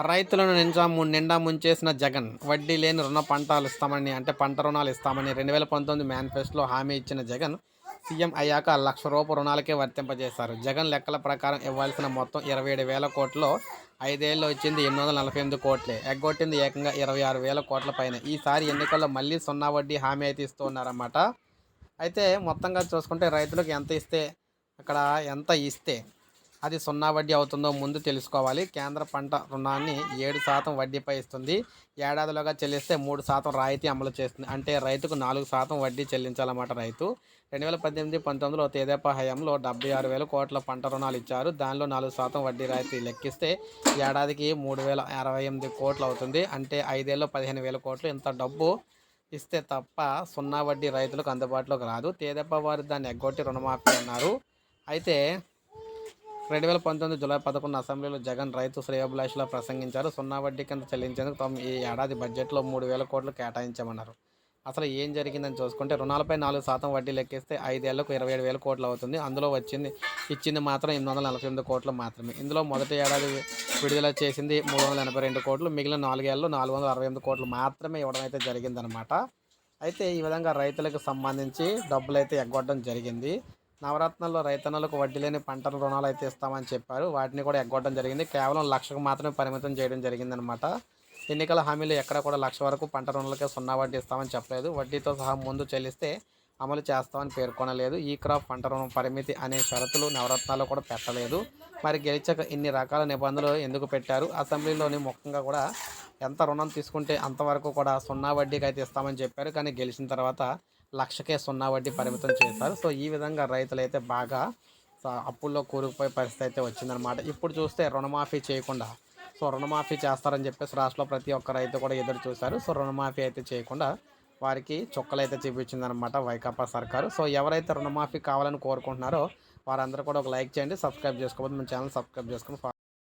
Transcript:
రైతులను నిండా ము- నిండా ముంచేసిన జగన్ వడ్డీ లేని రుణ పంటలు ఇస్తామని అంటే పంట రుణాలు ఇస్తామని రెండు వేల పంతొమ్మిది మేనిఫెస్టోలో హామీ ఇచ్చిన జగన్ సీఎం అయ్యాక లక్ష రూపాయల రుణాలకే వర్తింపజేశారు. జగన్ లెక్కల ప్రకారం ఇవ్వాల్సిన మొత్తం ఇరవై ఏడు వేల కోట్లు ఐదేళ్ళు వచ్చింది ఎనిమిది వందల నలభై ఎనిమిది కోట్లే. ఎగ్గొట్టింది ఏకంగా ఇరవై ఆరు వేల కోట్ల పైన. ఈసారి ఎన్నికల్లో మళ్ళీ సున్నా వడ్డీ హామీ అయితే ఇస్తూ ఉన్నారన్నమాట అయితే మొత్తంగా చూసుకుంటే రైతులకు ఎంత ఇస్తే అక్కడ ఎంత ఇస్తే అది సున్నా వడ్డీ అవుతుందో ముందు తెలుసుకోవాలి. కేంద్ర పంట రుణాన్ని ఏడు శాతం వడ్డీపై ఇస్తుంది. ఏడాదిలోగా చెల్లిస్తే మూడు శాతం రాయితీ అమలు చేస్తుంది. అంటే రైతుకు నాలుగు శాతం వడ్డీ చెల్లించాలన్నమాట రైతు. రెండు వేల పద్దెనిమిది పంతొమ్మిదిలో తేదేపా హయాంలో డెబ్బై ఆరు వేల కోట్ల పంట రుణాలు ఇచ్చారు. దానిలో నాలుగు శాతం వడ్డీ రాయితీ లెక్కిస్తే ఏడాదికి మూడు వేల అరవై ఎనిమిది కోట్లు అవుతుంది. అంటే ఐదేళ్ళు పదిహేను వేల కోట్లు. ఇంత డబ్బు ఇస్తే తప్ప సున్నా వడ్డీ రైతులకు అందుబాటులోకి రాదు. తేదెప్ప వారు దాన్ని ఎగ్గొట్టి రుణమాఫీ అన్నారు. అయితే రెండు వేల పంతొమ్మిది జూలై పదకొండు అసెంబ్లీలో జగన్ రైతు శ్రేయోభిలాషిలో ప్రసంగించారు. సున్నా వడ్డీ కింద చెల్లించేందుకు తాము ఈ ఏడాది బడ్జెట్లో మూడు వేల కోట్లు కేటాయించామన్నారు. అసలు ఏం జరిగిందని చూసుకుంటే రుణాలపై నాలుగు శాతం వడ్డీ లెక్కిస్తే ఐదేళ్ళకు ఇరవై ఏడు వేల కోట్లు అవుతుంది. అందులో వచ్చింది ఇచ్చింది మాత్రం ఎనిమిది వందల నలభై ఎనిమిది కోట్లు మాత్రమే. ఇందులో మొదటి ఏడాది విడుదల చేసింది మూడు వందల ఎనభై రెండు కోట్లు మిగిలిన నాలుగేళ్ళలో నాలుగు వందల అరవై ఎనిమిది కోట్లు మాత్రమే ఇవ్వడం అయితే జరిగిందనమాట అయితే ఈ విధంగా రైతులకు సంబంధించి డబ్బులు అయితే ఎగ్గొట్టడం జరిగింది. నవరత్నాల్లో రైతన్నలకు వడ్డీ లేని పంట రుణాలు అయితే ఇస్తామని చెప్పారు. వాటిని కూడా ఎగ్గొట్టడం జరిగింది. కేవలం లక్షకు మాత్రమే పరిమితం చేయడం జరిగిందనమాట ఎన్నికల హామీలు ఎక్కడ కూడా లక్ష వరకు పంట రుణాలకే సున్నా వడ్డీ ఇస్తామని చెప్పలేదు. వడ్డీతో సహా ముందు చెల్లిస్తే అమలు చేస్తామని పేర్కొనలేదు. ఈ క్రాప్ పంట రుణం పరిమితి అనే షరతులు నవరత్నాల్లో కూడా పెట్టలేదు. మరి గెలిచాక ఇన్ని రకాల నిబంధనలు ఎందుకు పెట్టారు? అసెంబ్లీలోని ముఖ్యంగా కూడా ఎంత రుణం తీసుకుంటే అంతవరకు కూడా సున్నా వడ్డీకి అయితే ఇస్తామని చెప్పారు. కానీ గెలిచిన తర్వాత లక్షకే సున్నా వడ్డీ పరిమితం చేశారు. సో ఈ విధంగా రైతులు అయితే బాగా అప్పుల్లో కూరుకుపోయే పరిస్థితి అయితే వచ్చిందనమాట ఇప్పుడు చూస్తే రుణమాఫీ చేయకుండా సో రుణమాఫీ చేస్తారని చెప్పేసి రాష్ట్రంలో ప్రతి ఒక్క రైతు కూడా ఎదురు చూశారు. సో రుణమాఫీ అయితే చేయకుండా వారికి చుక్కలు అయితే చూపించిందనమాట వైకాపా సర్కారు. సో ఎవరైతే రుణమాఫీ కావాలని కోరుకుంటున్నారో వారందరూ కూడా ఒక లైక్ చేయండి సబ్స్క్రైబ్ చేసుకోవద్దు మన ఛానల్ సబ్స్క్రైబ్ చేసుకుని